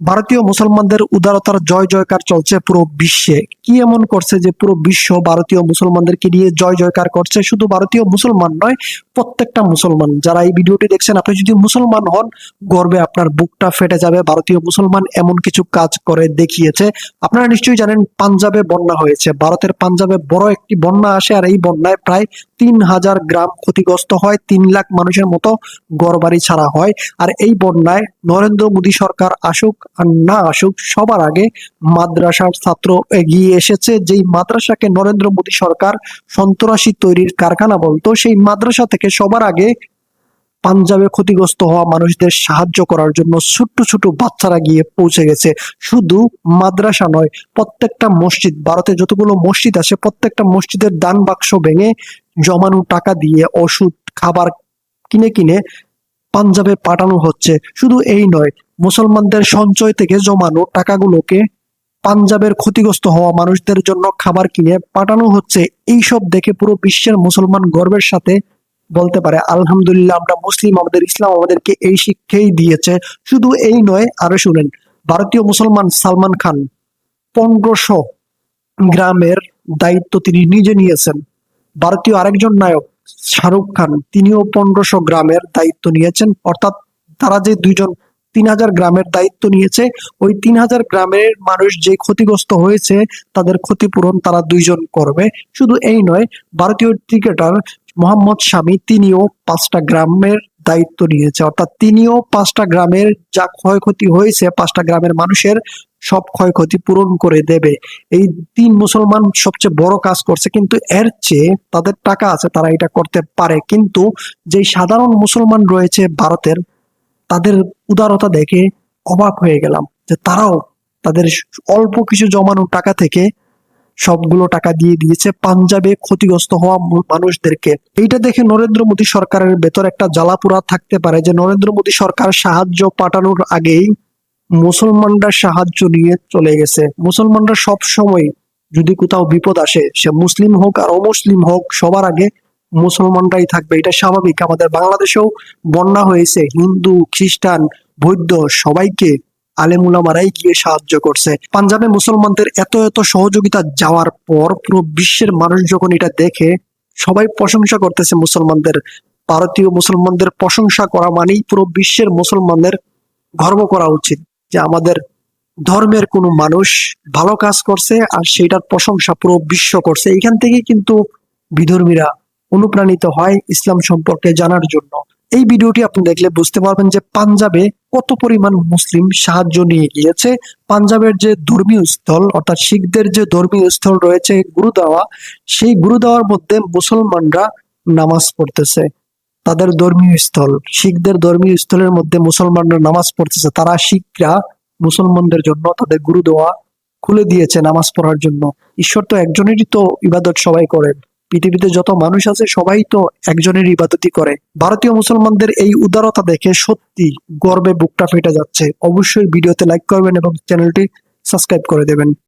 ভারতীয় মুসলমানদের উদারতার জয় জয়কার চলছে পুরো বিশ্বে। কি এমন করছে যে পুরো বিশ্ব ভারতীয় মুসলমানদেরকে নিয়ে জয় জয়কার করছে? শুধু ভারতীয় মুসলমান নয়, প্রত্যেকটা মুসলমান। যারা এই ভিডিওটি দেখছেন, আপনি যদি মুসলমান হন, গর্বে আপনার বুকটা ফেটে যাবে। ভারতীয় মুসলমান এমন কিছু কাজ করে দেখিয়েছে। আপনারা নিশ্চয়ই জানেন, পাঞ্জাবে বন্যা হয়েছে। ভারতের পাঞ্জাবে বড় একটি বন্যা আসে, আর এই বন্যায় প্রায় তিন হাজার গ্রাম ক্ষতিগ্রস্ত হয়। তিন লাখ মানুষের মতো গড়বাড়ি ছাড়া হয়। আর এই বন্যায় নরেন্দ্র মোদী সরকার আসুক আর না আসুক, সবার আগে মাদ্রাসার ছাত্র এগিয়ে এসেছে যেই মাদ্রাসাকে নরেন্দ্র মোদী সরকার সন্ত্রাসী তৈরির কারখানা বলতো, সেই মাদ্রাসা থেকে সবার আগে পাঞ্জাবে ক্ষতিগ্রস্ত হওয়া মানুষদের সাহায্য করার জন্য ছোট্ট ছোট বাচ্চারা গিয়ে পৌঁছে গেছে। শুধু মাদ্রাসা নয়, প্রত্যেকটা মসজিদ, ভারতে যতগুলো মসজিদ আছে, প্রত্যেকটা মসজিদের দান বাক্স ভেঙে জমানো টাকা দিয়ে ওষুধ, খাবার কিনে কিনে পাঞ্জাবে পাঠানো হচ্ছে। শুধু এই নয়, মুসলমানদের সঞ্চয় থেকে জমানো টাকাগুলোকে পাঞ্জাবের ক্ষতিগ্রস্ত হওয়া মানুষদের জন্য খাবার কিনে পাঠানো হচ্ছে। এইসব দেখে পুরো বিশ্বের মুসলমান গর্বের সাথে বলতে পারে, আলহামদুলিল্লাহ, আমরা মুসলিম, আমাদের ইসলাম আমাদেরকে এই শিক্ষাই দিয়েছে। শুধু এই নয়, আরও শুনেন, ভারতীয় মুসলমান সালমান খান পনেরোশো গ্রামের দায়িত্ব তিনি নিজে নিয়েছেন। ভারতীয় আরেকজন নায়ক, শাহরুখ খান, তিনিও পনেরোশো গ্রামের দায়িত্ব নিয়েছেন। অর্থাৎ তারা যে দুইজন তিন হাজার গ্রামের দায়িত্ব নিয়েছে। ওই তিন হাজার গ্রামের মানুষ যে ক্ষতিগ্রস্ত হয়েছে, তাদের ক্ষতিপূরণ তারা দুইজন করবে। শুধু এই নয়, ভারতীয় ক্রিকেটার মোহাম্মদ শামী তিনিও পাঁচটা গ্রামের দায়িত্ব নিয়েছে। অর্থাৎ তিনিও পাঁচটা গ্রামের যা ক্ষয়ক্ষতি হয়েছে, পাঁচটা গ্রামের মানুষের সব ক্ষয়ক্ষতি পূরণ করে দেবে। এই তিন মুসলমান সবচেয়ে বড় কাজ করছে, কিন্তু এর চেয়ে তাদের টাকা আছে, তারা এটা করতে পারে। কিন্তু যে সাধারণ মুসলমান রয়েছে ভারতের তাদের উদারতা দেখে অবাক হয়ে গেলাম যে তারাও তাদের অল্প কিছু জমানো টাকা থেকে সবগুলো টাকা দিয়ে দিয়েছে পাঞ্জাবে ক্ষতিগ্রস্ত হওয়া মানুষদেরকে। এইটা দেখে নরেন্দ্র মোদী সরকারের ভেতর একটা জ্বালাপুরা থাকতে পারে যে নরেন্দ্র মোদী সরকার সাহায্য পাঠানোর আগেই মুসলমানরা সাহায্য নিয়ে চলে গেছে। মুসলমানরা সব সময় যদি কোথাও বিপদ আসে, সে মুসলিম হোক আর অমুসলিম হোক, সবার আগে মুসলমানরাই থাকবে, এটা স্বাভাবিক। আমাদের বাংলাদেশেও বন্যা হয়েছে, হিন্দু, খ্রিস্টান, বৌদ্ধ সবাইকে আলেমুলামারাই গিয়ে সাহায্য করছে। পাঞ্জাবে মুসলমানদের এত এত সহযোগিতা যাওয়ার পর পুরো বিশ্বের মানুষ যখন এটা দেখে, সবাই প্রশংসা করতেছে মুসলমানদের। ভারতীয় মুসলমানদের প্রশংসা করা মানেই পুরো বিশ্বের মুসলমানদের গর্ব করা উচিত যে আমাদের ধর্মের কোনো মানুষ ভালো কাজ করছে আর সেটার প্রশংসা পুরো বিশ্ব করছে। এখান থেকে কিন্তু বিধর্মীরা অনুপ্রাণিত হয় ইসলাম সম্পর্কে জানার জন্য। এই ভিডিওটি আপনি দেখলে বুঝতে পারবেন যে পাঞ্জাবে কত পরিমাণ মুসলিম সাহায্য নিয়ে গিয়েছে। পাঞ্জাবের যে ধর্মীয় স্থল, অর্থাৎ শিখদের যে ধর্মীয় স্থল রয়েছে গুরুদাওয়া, সেই গুরুদাওয়ার মধ্যে মুসলমানরা নামাজ পড়তেছে। তাদের ধর্মীয় স্থল, শিখদের ধর্মীয় স্থলের মধ্যে মুসলমানরা নামাজ পড়তেছে। তারা শিখরা মুসলমানদের জন্য তাদের গুরুদোয়া খুলে দিয়েছে নামাজ পড়ার জন্য। ঈশ্বর তো একজনেরই তো ইবাদত সবাই করেন। পৃথিবীতে যত মানুষ আছে, সবাই তো একজনের ইবাদতি করে। ভারতীয় মুসলমানদের এই উদারতা দেখে সত্যি গর্বে বুকটা ফেটে যাচ্ছে। অবশ্যই ভিডিওতে লাইক করবেন এবং চ্যানেলটি সাবস্ক্রাইব করে দেবেন।